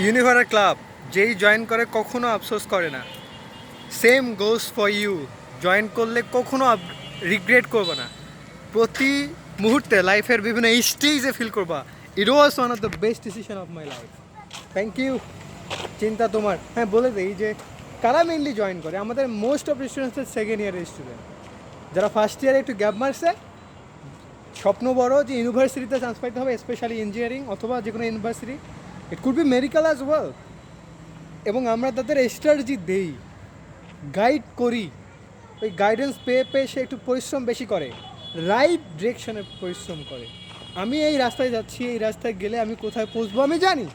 Universal club, যেই join করে কখনো আফসোস করে না। Same goes for you join করলে কখনো রিগ্রেট করবে না। প্রতি মুহূর্তে লাইফের বিভিন্ন স্টেজে ফিল করবা। It was one of the best decision of my life thank you চিন্তা তোমার। হ্যাঁ বলে দেই যে, কারা মেনলি জয়েন করে? আমাদের মোস্ট অফ স্টুডেন্টস সেকেন্ড ইয়ারের স্টুডেন্ট যারা ফার্স্ট ইয়ারে একটু গ্যাপ মারছে, স্বপ্ন বড় যে ইউনিভার্সিটিতে চান্স পাইতে হবে স্পেশালি ইঞ্জিনিয়ারিং অথবা যে কোনো university it could be medical as well এবং আমরা তাদের স্ট্র্যাটেজি দেই। গাইড করি। ওই গাইডেন্স পেয়ে পেয়ে সে একটু পরিশ্রম বেশি করে। রাইট ডিরেকশনে পরিশ্রম করে। আমি এই রাস্তায় যাচ্ছি, এই রাস্তায় গেলে আমি কোথায় পৌঁছবো আমি জানি।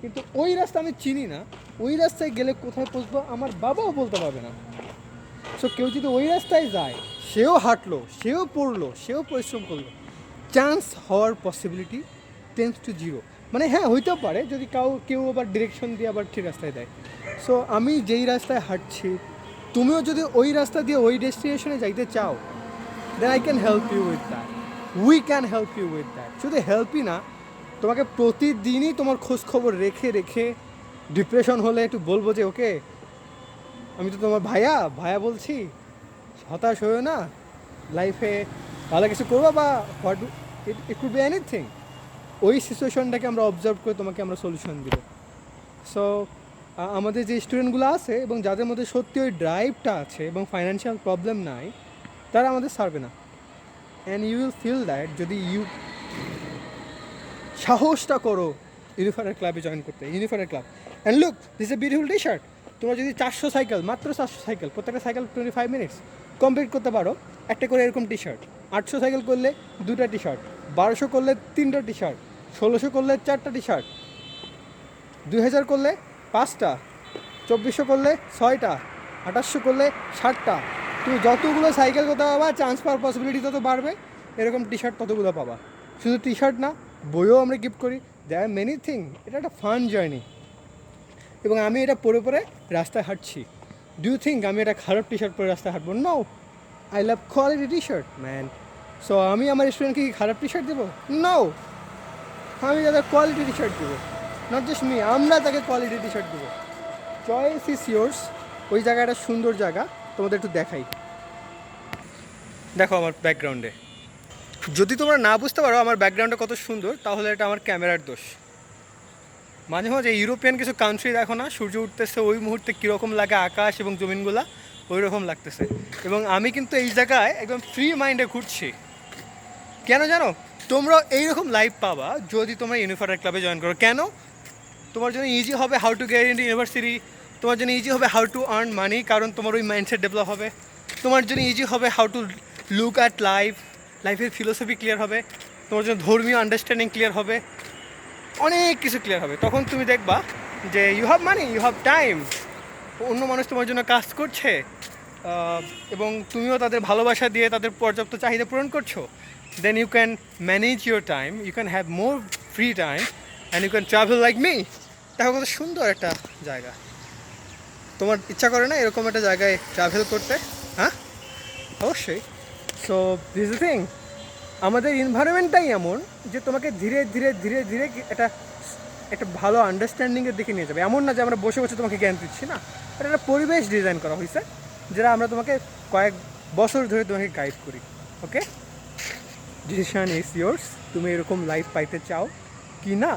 কিন্তু ওই রাস্তা আমি চিনি না। ওই রাস্তায় গেলে কোথায় পৌঁছবো আমার বাবাও বলতে পারবে না। সো কেউ যদি ওই রাস্তায় যায়, সেও হাঁটলো, সেও পড়ল, সেও পরিশ্রম করল। চান্স হওয়ার পসিবিলিটি টেন্স টু জিরো মানে হ্যাঁ হইতেও পারে, যদি কাউ, কেউ আবার ডিরেকশন দিয়ে আবার ঠিক রাস্তায় দেয়। সো আমি যেই রাস্তায় হাঁটছি, তুমিও যদি ওই রাস্তা দিয়ে ওই ডেস্টিনেশনে যাইতে চাও then I can help you with that we can help you with that শুধু হেল্পই না, তোমাকে প্রতিদিনই তোমার খোঁজ খবর রেখে রেখে ডিপ্রেশন হলে একটু বলব যে, ওকে, আমি তো তোমার ভাইয়া ভাইয়া বলছি, হতাশ হয়েও না লাইফে ভালো কিছু করব বা what it it could be anything ওই সিচুয়েশনটাকে আমরা অবজার্ভ করে তোমাকে আমরা সলিউশন দিব। সো আমাদের যে স্টুডেন্টগুলো আছে এবং যাদের মধ্যে সত্যি ওই ড্রাইভটা আছে এবং ফাইন্যান্সিয়াল প্রবলেম নাই, তারা আমাদের সারবে না। And you will feel that যদি ইউ সাহসটা করো ইউনিফারের ক্লাবে জয়েন করতে ইউনিফারের club and look this a beautiful T shirt তোমরা যদি চারশো সাইকেল মাত্র চারশো সাইকেল প্রত্যেকটা cycle twenty five minutes complete করতে পারো, একটা করে এরকম টি শার্ট আটশো সাইকেল করলে দুটা টি শার্ট বারোশো করলে তিনটা টি শার্ট ষোলোশো করলে চারটা টি শার্ট দুই হাজার করলে পাঁচটা, চব্বিশশো করলে ছয়টা, আঠাশশো করলে ষাটটা। তুমি যতগুলো সাইকেল করতে পাবা চান্স পাওয়ার পসিবিলিটি তত বাড়বে, এরকম টি শার্ট ততগুলো পাবা। শুধু টি শার্ট না, বইও আমরা গিফট করি। দ্যার আর মেনি থিং এটা একটা ফান জার্নি এবং আমি এটা পরে পরে রাস্তায় হাঁটছি। ডু ইউ থিঙ্ক আমি এটা খারাপ টি শার্ট পরে রাস্তায় হাঁটবো? No I love quality T shirt man so আমি আমার স্টুডেন্টকে কি খারাপ টি শার্ট দেবো? নো আমি তাদের কোয়ালিটি টি শার্ট দেবো। নট জাস্ট মি আমরা তাকে কোয়ালিটি টি শার্ট দেবো। চয়েস ইস ইয়োর্স ওই জায়গাটা সুন্দর জায়গা, তোমাদের একটু দেখাই। দেখো আমার ব্যাকগ্রাউন্ডে যদি তোমরা না বুঝতে পারো আমার ব্যাকগ্রাউন্ডটা কত সুন্দর, তাহলে এটা আমার ক্যামেরার দোষ। মাঝে মাঝে ইউরোপিয়ান কিছু কান্ট্রি দেখো না, সূর্য উঠতেছে, ওই মুহূর্তে কীরকম লাগে আকাশ এবং জমিনগুলা ওই রকম লাগতেছে। এবং আমি কিন্তু এই জায়গায় একদম ফ্রি মাইন্ডে ঘুরছি। কেন জানো? তোমরা এইরকম লাইফ পাবা যদি তোমরা ইউনিফার্টার ক্লাবে জয়েন করো। কেন? তোমার জন্য ইজি হবে how to get in university তোমার জন্য ইজি হবে হাউ টু আর্ন মানি কারণ তোমার ওই মাইন্ডসেট ডেভেলপ হবে। তোমার জন্য ইজি হবে how to look at life লাইফের ফিলোসফি ক্লিয়ার হবে। তোমার জন্য ধর্মীয় আন্ডারস্ট্যান্ডিং ক্লিয়ার হবে। অনেক কিছু ক্লিয়ার হবে। তখন তুমি দেখবা যে you have money you have time অন্য মানুষ তোমার জন্য কাজ করছে। এবং তুমিও তাদের ভালোবাসা দিয়ে তাদের পর্যাপ্ত চাহিদা পূরণ করছ then you can manage your time you can have more free time and you can travel like me দেখো কত সুন্দর একটা জায়গা। তোমার ইচ্ছা করে না এরকম একটা জায়গায় ট্রাভেল করতে? হ্যাঁ? অবশ্যই। সো দিস থিং আমাদের এনভায়রনমেন্টটাই এমন যে তোমাকে ধীরে ধীরে ধীরে ধীরে একটা একটা ভালো আন্ডারস্ট্যান্ডিংয়ের দিকে নিয়ে যাবে। এমন না যে আমরা বসে বসে তোমাকে জ্ঞান দিচ্ছি না। এটা একটা পরিবেশ ডিজাইন করা হয়েছে। আমরা তোমাকে কয়েক বছর ধরে তোমাকে গাইড করি ওকে ডিসিশন ইজ ইয়োর্স তুমি এরকম লাইফ পাইতে চাও কি না